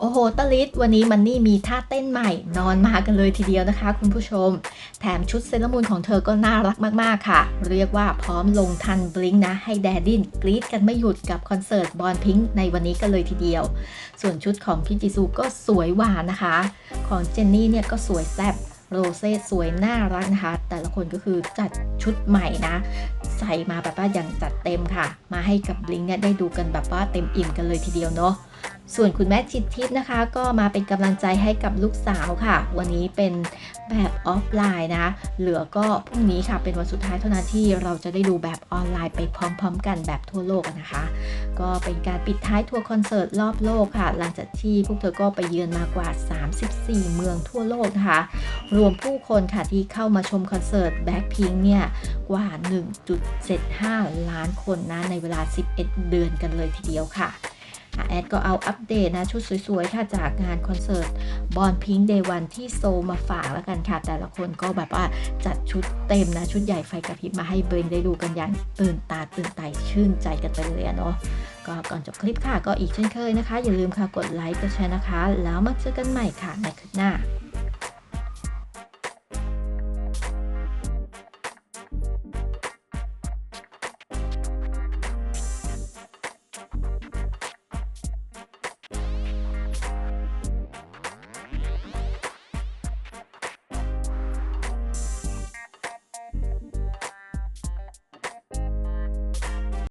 โอ้โหตะลิดวันนี้มันนี่มีท่าเต้นใหม่ นอนมากันเลยทีเดียวนะคะ คุณผู้ชม แถมชุดเซเลอรามูนของเธอก็น่ารักมากๆค่ะ เรียกว่าพร้อมลงทันบลิงนะ ให้แดดดินกรี๊ดกันไม่หยุดกับคอนเสิร์ตบอลพิงค์ในวันนี้กันเลยทีเดียว ส่วนชุดของคิมจิซูก็สวยหวานนะคะ ของเจนนี่เนี่ยก็สวยแซ่บโรเซ่สวยน่ารักนะคะ แต่ละคนก็คือจัดชุดใหม่นะ ใส่มาแบบว่าอย่างจัดเต็มค่ะ มาให้กับบลิงเนี่ยได้ดูกันแบบว่าเต็มอิ่มกันเลยทีเดียวเนาะ ส่วนคุณแม่ชิดทิพย์นะคะ ก็มาเป็นกำลังใจให้กับลูกสาวค่ะ วันนี้เป็นแบบออฟไลน์นะ เหลือก็พรุ่งนี้ค่ะเป็นวันสุดท้ายเท่านั้นที่เราจะได้ดูแบบออนไลน์ไปพร้อมๆ กันแบบทั่วโลกนะคะ ก็เป็นการปิดท้ายทัวร์คอนเสิร์ตรอบโลกค่ะ หลังจากที่พวกเธอก็ไปเยือนมากว่า 34 เมืองทั่วโลกนะคะ รวมผู้คนค่ะที่เข้ามาชมคอนเสิร์ต Blackpink เนี่ยกว่า 1.75 ล้านคนนะในเวลา 11 เดือนกันเลยทีเดียวค่ะ แอดก็เอาอัปเดตนะ ชุดสวยๆ ค่ะ จากงานคอนเสิร์ตบอลพิงเดวันที่โซมาฝากแล้วกันค่ะ แต่ละคนก็แบบว่าจัดชุดเต็มนะ ชุดใหญ่ไฟกระพริบมาให้เบรนได้ดูกันอย่างตื่นตาตื่นใจชื่นใจกันไปเลยอะเนาะก็ก่อนจบคลิปค่ะก็อีกเช่นเคยนะคะ อย่าลืมค่ะกดไลค์กดแชร์นะคะ แล้วมาเจอกันใหม่ค่ะในคลิปหน้า